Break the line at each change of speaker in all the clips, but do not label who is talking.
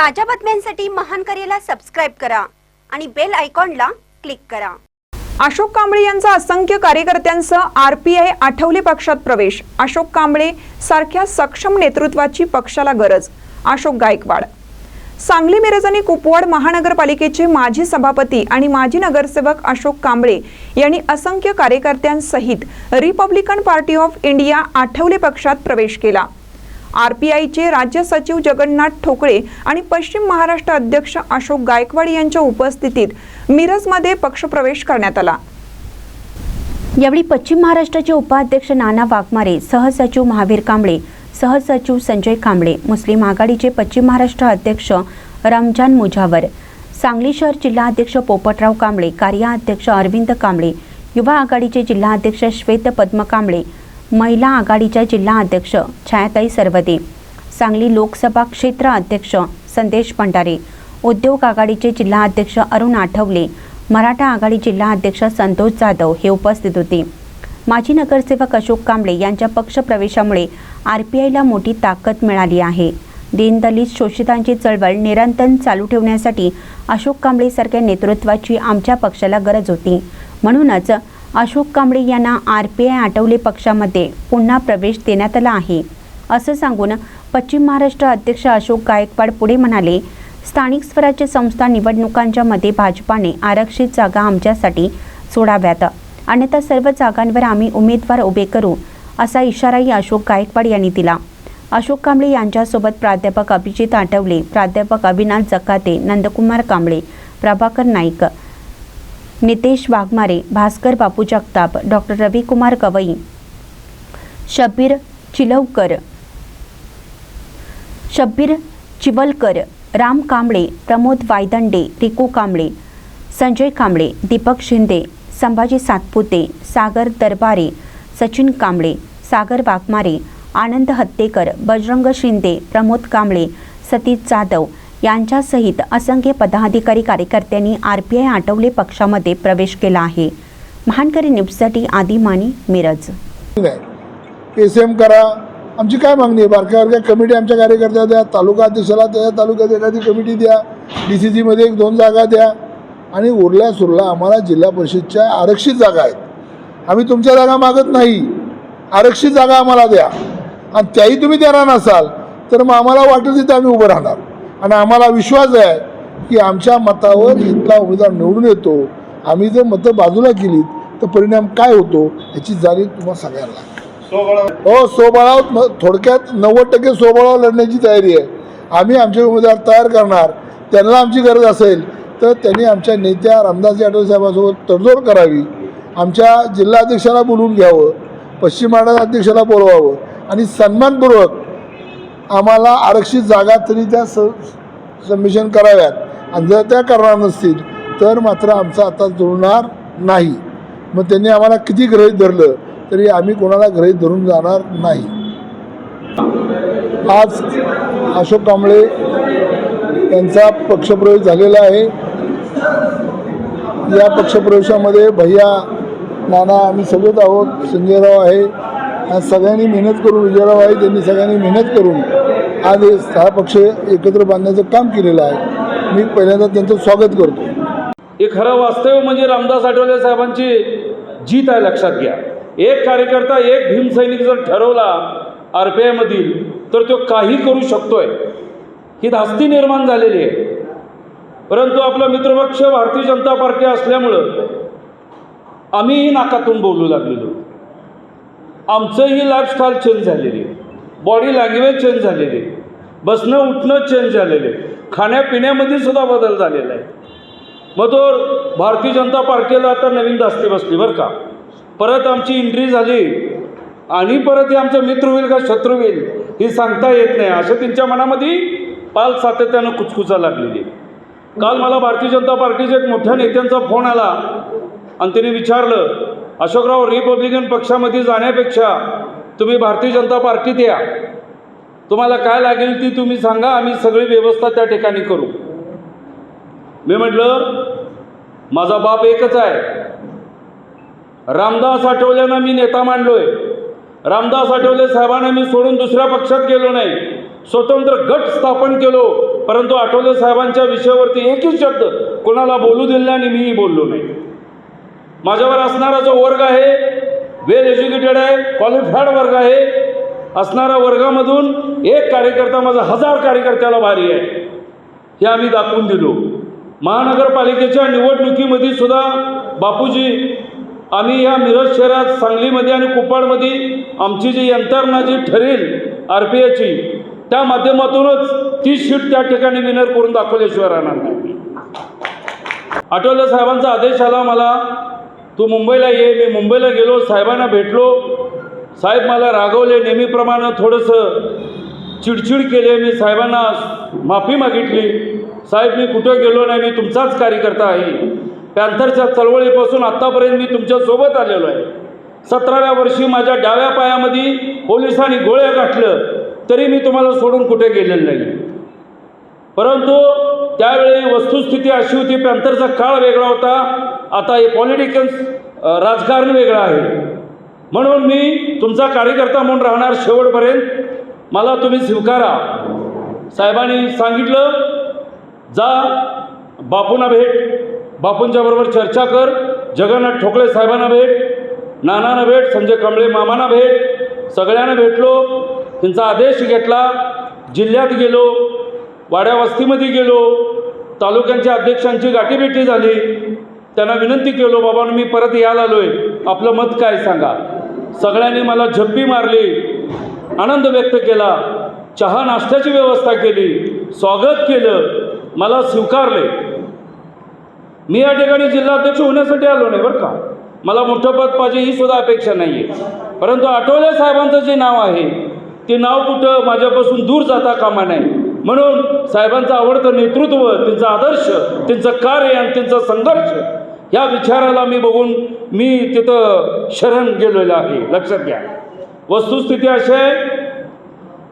ताज्या बातम्यांसाठी महान करेला सबस्क्राईब करा आणि बेल आयकॉनला क्लिक करा.
अशोक कांबळे यांचा असंख्य कार्यकर्त्यांसह आय आठवले पक्षात प्रवेश. अशोक कांबळे सारख्या सक्षम नेतृत्वाची पक्षाला गरज. अशोक गायकवाड. सांगली मिरज आणि कुपवाड महानगरपालिकेचे माजी सभापती आणि माजी नगरसेवक अशोक कांबळे यांनी असंख्य कार्यकर्त्यांसहित Republican Party of India Athawale पक्षात प्रवेश केला. आरपीआयचे राज्य सचिव जगन्नाथ ठोकळे आणि पश्चिम महाराष्ट्र अध्यक्ष अशोक गायकवाड यांच्या उपस्थितीत मिरजमध्ये पक्षप्रवेश करण्यात आला.
यावेळी पश्चिम महाराष्ट्राचे उपाध्यक्ष नाना वाघमारे सहसचिव महावीर कांबळे सहसचिव संजय कांबळे मुस्लिम आघाडीचे पश्चिम महाराष्ट्र अध्यक्ष रमजान मुजावर सांगली शहर जिल्हाध्यक्ष पोपटराव कांबळे कार्याध्यक्ष अरविंद कांबळे युवा आघाडीचे जिल्हाध्यक्ष श्वेत पद्म कांबळे महिला आघाडीच्या जिल्हा अध्यक्ष छायाताई सरवदे सांगली लोकसभा क्षेत्र अध्यक्ष संदेश भंडारे उद्योग आघाडीचे जिल्हा अध्यक्ष अरुण आठवले मराठा आघाडी जिल्हा अध्यक्ष संतोष जाधव हे उपस्थित होते. माजी नगरसेवक अशोक कांबळे यांच्या पक्षप्रवेशामुळे आर पी आयला मोठी ताकद मिळाली आहे. दीनदलित शोषितांची चळवळ निरंतर चालू ठेवण्यासाठी अशोक कांबळेसारख्या नेतृत्वाची आमच्या पक्षाला गरज होती. म्हणूनच अशोक कांबळे यांना आर पी आय आठवले पक्षामध्ये. पुन्हा प्रवेश देण्यात आला आहे. असं सांगून पश्चिम महाराष्ट्र अध्यक्ष अशोक गायकवाड पुढे म्हणाले स्थानिक स्वराज्य संस्था निवडणुकांच्या मध्ये भाजपाने आरक्षित जागा आमच्यासाठी सोडाव्यात. अन्यथा सर्व जागांवर आम्ही उमेदवार उभे करू असा इशाराही अशोक गायकवाड यांनी दिला. अशोक कांबळे यांच्यासोबत प्राध्यापक अभिजित आठवले प्राध्यापक अविनाश जकाते नंदकुमार कांबळे प्रभाकर नाईक नितेश वाघमारे भास्कर बापू जगताप डॉक्टर रविकुमार गवई शब्बीर चिलवकर. शब्बीर चिवलकर राम कांबळे प्रमोद वायदंडे रिकू कांबळे संजय कांबळे दीपक शिंदे संभाजी सातपुते सागर दरबारे सचिन कांबळे सागर वाघमारे आनंद हत्तेकर बजरंग शिंदे प्रमोद कांबळे सतीश जाधव यांच्यासहित असंख्य पदाधिकारी कार्यकर्त्यांनी आर पी आय आठवले पक्षामध्ये प्रवेश केला आहे. महानकरी न्यूजसाठी आदिमानी मिरज.
एस एम करा. आमची काय मागणी आहे? बारक्या बारक्या कमिटी आमच्या कार्यकर्त्या द्या तालुका अध्यक्षाला त्या तालुक्यात एखादी कमिटी द्या डी सी सीमध्ये एक दोन जागा द्या. आणि उरल्या सुरला आम्हाला जिल्हा परिषदच्या आरक्षित जागा आहेत. आम्ही तुमच्या जागा मागत नाही. आरक्षित जागा आम्हाला द्या. आणि त्याही तुम्ही देणार नसाल तर मग आम्हाला वाटेल तिथे आम्ही उभं राहणार. आणि आम्हाला विश्वास आहे की आमच्या मतावर इथला उमेदवार निवडून येतो. आम्ही जर मतं बाजूला केली तर परिणाम काय होतो याची जाणीव तुम्हाला सांगायला लागेल. हो सोबळाव थोडक्यात नव्वद टक्के सोबळाव लढण्याची तयारी आहे. आम्ही आमचे उमेदवार तयार करणार. त्यांना आमची गरज असेल तर त्यांनी आमच्या नेत्या रामदास आठवले साहेबांसोबत तडजोड करावी. आमच्या जिल्हाध्यक्षाला बोलवून घ्यावं पश्चिम महाराष्ट्र अध्यक्षाला बोलवावं आणि सन्मानपूर्वक आम्हाला आरक्षित जागा तरी त्या स सबमिशन कराव्यात. आणि जर त्या करणार नसतील तर मात्र आमचा आता जुळणार नाही. मग त्यांनी आम्हाला किती गृहीत धरलं तरी आम्ही कोणाला गृहीत धरून जाणार नाही. आज अशोक कांबळे यांचा पक्षप्रवेश झालेला आहे. या पक्षप्रवेशामध्ये भैया नाना आम्ही सगळेच आहोत. संजयराव आहे. सगळ्यांनी मेहनत करून विजयराव आहे त्यांनी सगळ्यांनी मेहनत करून आज हे सहा पक्ष एकत्र बांधण्याचं काम केलेलं आहे. मी पहिल्यांदा त्यांचं स्वागत करतो.
हे खरं वास्तव म्हणजे रामदास आठवले साहेबांची जीत आहे लक्षात घ्या. एक कार्यकर्ता एक भीमसैनिक जर ठरवला आर पी आयमधील तर तो काही करू शकतोय. ही धास्ती निर्माण झालेली आहे. परंतु आपला मित्रपक्ष भारतीय जनता पार्टी असल्यामुळं आम्हीही नाकातून बोलू लागलेलो. आमचंही लाईफस्टाईल चेंज झालेली आहे. बॉडी लँग्वेज चेंज झालेली आहे. बसणं उठणं चेंज झालेलं. आहे खाण्यापिण्यामध्ये सुद्धा बदल झालेला आहे. मग तो भारतीय जनता पार्टीला आता नवीन दास्ती बसली बरं का. परत आमची इंट्री झाली. आणि परत हे आमचं मित्र होईल का शत्रू होईल हे सांगता येत नाही. असं त्यांच्या मनामध्ये पाल सातत्यानं कुचकुचा लागलेली. काल मला भारतीय जनता पार्टीच्या एक मोठ्या नेत्यांचा फोन आला. आणि त्यांनी विचारलं अशोकराव रिपब्लिकन पक्षामध्ये जाण्यापेक्षा तुम्ही भारतीय जनता पार्टीत या. तुम्हाला काय लागेल ती तुम्ही सांगा आम्ही सगळी व्यवस्था त्या ठिकाणी करू. मी म्हटलं माझा बाप एकच आहे. रामदास आठवल्यानं मी नेता मांडलोय. रामदास आठवले साहेबांना मी सोडून दुसऱ्या पक्षात गेलो नाही. स्वतंत्र गट स्थापन केलो. परंतु आठवले साहेबांच्या विषयावरती एकच शब्द कोणाला बोलू दिला आणि मीही बोललो नाही. माझ्यावर असणारा जो वर्ग आहे वेल एज्युकेटेड आहे क्वालिफाईड वर्ग आहे असणाऱ्या वर्गामधून एक कार्यकर्ता माझा हजार कार्यकर्त्याला भारी आहे. हे आम्ही दाखवून दिलो. महानगरपालिकेच्या निवडणुकीमध्ये सुद्धा बापूजी आम्ही या मिरज शहरात सांगलीमध्ये आणि कुप्पाडमध्ये आमची जी यंत्रणा जी ठरेल आर पी एची त्या माध्यमातूनच ती शीट त्या ठिकाणी विनर करून दाखवल्याशिवाय राहणार नाही. आठवले साहेबांचा आदेश आला मला तू मुंबईला ये मी मुंबईला गेलो साहेबांना भेटलो साहेब मला रागवले. नेहमीप्रमाणे थोडंसं चिडचिड केले. मी साहेबांना माफी मागितली. साहेब मी कुठं गेलो नाही? मी तुमचाच कार्यकर्ता आहे. पॅन्थरच्या चळवळीपासून आत्तापर्यंत मी तुमच्यासोबत आलेलो आहे. सतराव्या वर्षी माझ्या डाव्या पायामध्ये पोलिसांनी गोळ्या गाठलं तरी मी तुम्हाला सोडून कुठे गेलेलं नाही. परंतु त्यावेळी वस्तुस्थिती अशी होती पॅन्थरचा काळ वेगळा होता. आता हे पॉलिटिकल राजकारण वेगळं आहे. म्हणून मी तुमचा कार्यकर्ता म्हणून राहणार शेवटपर्यंत. मला तुम्ही स्वीकारा. साहेबांनी सांगितलं जा बापूंना भेट. बापूंच्या बरोबर चर्चा कर. जगन्नाथ ठोकळे साहेबांना भेट. नानांना भेट. संजय कांबळे मामांना भेट. सगळ्यांना भेटलो. त्यांचा आदेश घेतला. जिल्ह्यात गेलो. वाड्या वस्तीमध्ये गेलो. तालुक्यांच्या अध्यक्षांची गाठीभेटी झाली. त्यांना विनंती केलो बाबा मी परत यायला आलो आहे आपलं मत काय सांगा? सगळ्यांनी मला झप्पी मारली आनंद व्यक्त केला चहा नाश्त्याची व्यवस्था केली स्वागत केलं मला स्वीकारले. मी या ठिकाणी जिल्हाध्यक्ष होण्यासाठी आलो नाही बरं का. मला मोठं पद पाहिजे ही सुद्धा अपेक्षा नाही आहे परंतु आठवले साहेबांचं जे नाव आहे ते नाव कुठं माझ्यापासून दूर जाता कामा नाही म्हणून साहेबांचं आवडतं नेतृत्व त्यांचं आदर्श त्यांचं कार्य आणि त्यांचा संघर्ष या विचाराला मी बघून मी तिथं शरण गेलेलो आहे. लक्षात घ्या. वस्तुस्थिती अशी आहे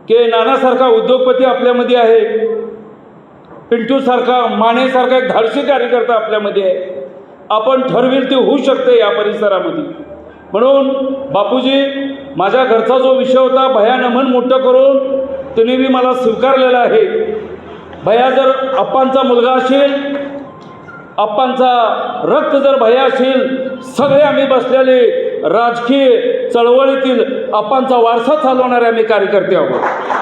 की नानासारखा उद्योगपती आपल्यामध्ये आहे. पिंटूसारखा मानेसारखा एक धाडसी कार्यकर्ता आपल्यामध्ये आहे. आपण ठरवेल ते होऊ शकते या परिसरामध्ये. म्हणून बापूजी माझ्या घरचा जो विषय होता भयानं मन मोठं करून त्यांनी मी मला स्वीकारलेला आहे. भया जर अप्पांचा मुलगा असेल अप्पांचा रक्त जर भया असेल सगळे आम्ही बसलेले राजकीय चळवळीतील अप्पांचा वारसा चालवणारे आम्ही कार्यकर्ते आहोत.